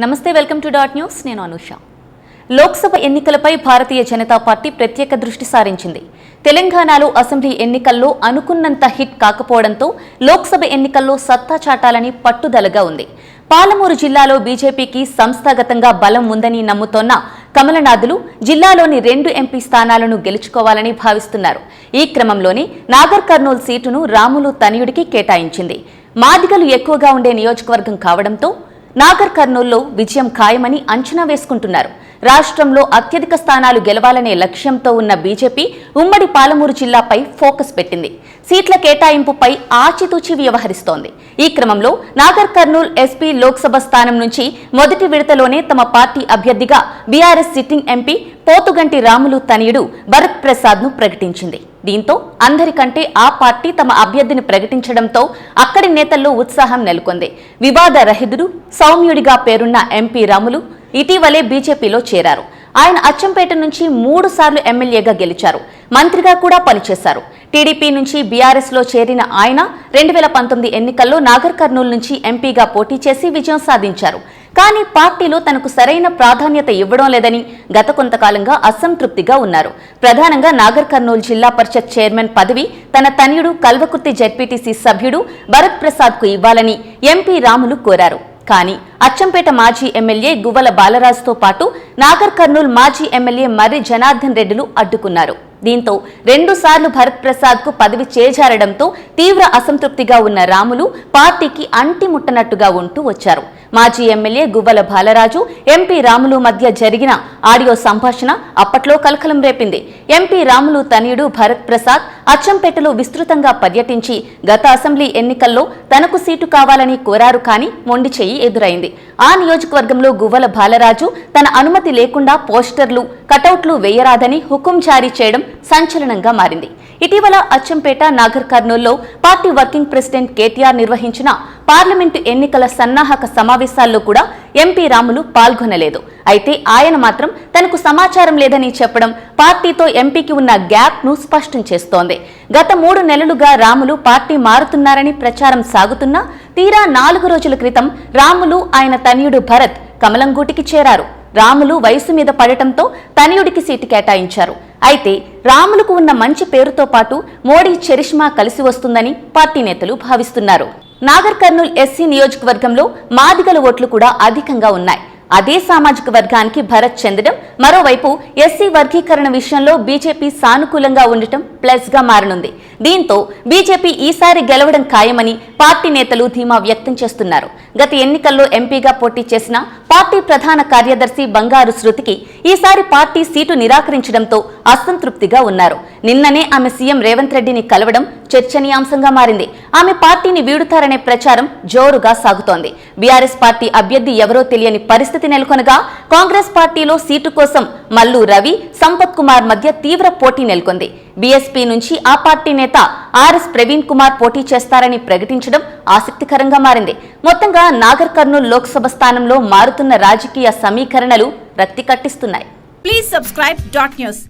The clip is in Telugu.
నమస్తే వెల్కమ్ టు డాట్ న్యూస్. నేను అనుష. లోక్సభ ఎన్నికలపై భారతీయ జనతా పార్టీ ప్రత్యేక దృష్టి సారించింది. తెలంగాణలో అసెంబ్లీ ఎన్నికల్లో అనుకున్నంత హిట్ కాకపోవడంతో లోక్సభ ఎన్నికల్లో సత్తా చాటాలని పట్టుదలగా ఉంది. పాలమూరు జిల్లాలో బీజేపీకి సంస్థాగతంగా బలం ఉందని నమ్ముతోన్న కమలనాథులు జిల్లాలోని రెండు ఎంపీ స్థానాలను గెలుచుకోవాలని భావిస్తున్నారు. ఈ క్రమంలోనే నాగర్ కర్నూలు సీటును రాములు తనయుడికి కేటాయించింది. మాదిగలు ఎక్కువగా ఉండే నియోజకవర్గం కావడంతో నాగర్ కర్నూల్లో విజయం ఖాయమని అంచనా వేసుకుంటున్నారు. రాష్ట్రంలో అత్యధిక స్థానాలు గెలవాలనే లక్ష్యంతో ఉన్న బీజేపీ ఉమ్మడి పాలమూరు జిల్లాపై ఫోకస్ పెట్టింది. సీట్ల కేటాయింపుపై ఆచితూచి వ్యవహరిస్తోంది. ఈ క్రమంలో నాగర్ కర్నూల్ ఎస్పీ లోక్సభ స్థానం నుంచి మొదటి విడతలోనే తమ పార్టీ అభ్యర్థిగా BRS sitting MP Pothuganti Ramulu తనయుడు భరత్ ప్రసాద్ను ప్రకటించింది. దీంతో అందరికంటే ఆ పార్టీ తమ అభ్యర్థిని ప్రకటించడంతో అక్కడి నేతల్లో ఉత్సాహం నెలకొంది. వివాద రహితుడు సౌమ్యుడిగా పేరున్న ఎంపీ రాములు ఇటీవలే బీజేపీలో చేరారు. ఆయన అచ్చంపేట నుంచి మూడు సార్లు ఎమ్మెల్యేగా గెలిచారు. మంత్రిగా కూడా పనిచేశారు. టీడీపీ నుంచి బీఆర్ఎస్లో చేరిన ఆయన రెండు వేల పంతొమ్మిది ఎన్నికల్లో నాగర్ కర్నూలు నుంచి ఎంపీగా పోటీ చేసి విజయం సాధించారు. కానీ పార్టీలో తనకు సరైన ప్రాధాన్యత ఇవ్వడం లేదని గత కొంతకాలంగా అసంతృప్తిగా ఉన్నారు. ప్రధానంగా నాగర్ కర్నూలు జిల్లా పరిషత్ చైర్మన్ పదవి తన తనయుడు కల్వకుర్తి జెడ్పీటీసీ సభ్యుడు భరత్ ప్రసాద్కు ఇవ్వాలని ఎంపీ రాములు కోరారు. కానీ అచ్చంపేట మాజీ ఎమ్మెల్యే గువ్వల బాలరాజుతో పాటు నాగర్ కర్నూల్ మాజీ ఎమ్మెల్యే మర్రి జనార్దన్ రెడ్డిలు అడ్డుకున్నారు. దీంతో రెండుసార్లు భరత్ ప్రసాద్కు పదవి చేజారడంతో తీవ్ర అసంతృప్తిగా ఉన్న రాములు పార్టీకి అంటిముట్టనట్టుగా ఉంటూ వచ్చారు. మాజీ ఎమ్మెల్యే గువ్వల బాలరాజు ఎంపీ రాములు మధ్య జరిగిన ఆడియో సంభాషణ అప్పట్లో కలకలం రేపింది. ఎంపీ రాములు తనయుడు భరత్ ప్రసాద్ అచ్చంపేటలో విస్తృతంగా పర్యటించి గత అసెంబ్లీ ఎన్నికల్లో తనకు సీటు కావాలని కోరారు కానీ మొండి చెయ్యి ఎదురైంది. ఆ నియోజకవర్గంలో గువ్వల బాలరాజు తన అనుమతి లేకుండా పోస్టర్లు కటౌట్లు వేయరాదని హుకుం జారీ చేయడం సంచలనంగా మారింది. ఇటీవల అచ్చంపేట నాగర్ కర్నూల్లో పార్టీ వర్కింగ్ ప్రెసిడెంట్ కేటీఆర్ నిర్వహించిన పార్లమెంటు ఎన్నికల సన్నాహక సమావేశాల్లో కూడా ఎంపీ రాములు పాల్గొనలేదు. అయితే ఆయన మాత్రం తనకు సమాచారం లేదని చెప్పడం పార్టీతో ఎంపీకి ఉన్న గ్యాప్ను స్పష్టం చేస్తోంది. గత మూడు నెలలుగా రాములు పార్టీ మారుతున్నారని ప్రచారం సాగుతున్నా తీరా నాలుగు రోజుల క్రితం రాములు ఆయన తనయుడు భరత్ కమలంగూటికి చేరారు. రాములు వయసు మీద పడటంతో తనయుడికి సీటు కేటాయించారు. అయితే రాములకు ఉన్న మంచి పేరుతో పాటు మోడీ చరిష్మా కలిసి వస్తుందని పార్టీ నేతలు భావిస్తున్నారు. నాగర్ కర్నూల్ ఎస్సీ నియోజకవర్గంలో మాదిగల ఓట్లు కూడా అధికంగా ఉన్నాయి. అదే సామాజిక వర్గానికి భరత్ చెందడం మరోవైపు ఎస్సీ వర్గీకరణ విషయంలో బీజేపీ సానుకూలంగా ఉండటం ప్లస్గా మారనుంది. దీంతో బీజేపీ ఈసారి గెలవడం ఖాయమని పార్టీ నేతలు ధీమా వ్యక్తం చేస్తున్నారు. గత ఎన్నికల్లో ఎంపీగా పోటీ చేసిన పార్టీ ప్రధాన కార్యదర్శి బంగారు శృతికి ఈసారి పార్టీ సీటు నిరాకరించడంతో అసంతృప్తిగా ఉన్నారు. నిన్ననే ఆమె సీఎం రేవంత్ రెడ్డిని కలవడం చర్చనీయాంశంగా మారింది. ఆమె పార్టీని వీడుతారనే ప్రచారం జోరుగా సాగుతోంది. బీఆర్ఎస్ పార్టీ అభ్యర్థి ఎవరో తెలియని పరిస్థితి నెలకొనగా కాంగ్రెస్ పార్టీలో సీటు కోసం మల్లు రవి సంపత్ కుమార్ మధ్య తీవ్ర పోటీ నెలకొంది. బీఎస్పీ నుంచి ఆ పార్టీ నేత ఆర్ఎస్ ప్రవీణ్ కుమార్ పోటీ చేస్తారని ప్రకటించడం ఆసక్తికరంగా మారింది. మొత్తంగా నాగర్ కర్నూలు లోక్సభ స్థానంలో మారుతున్న రాజకీయ సమీకరణలు రక్తి కట్టిస్తున్నాయి. Please subscribe dot news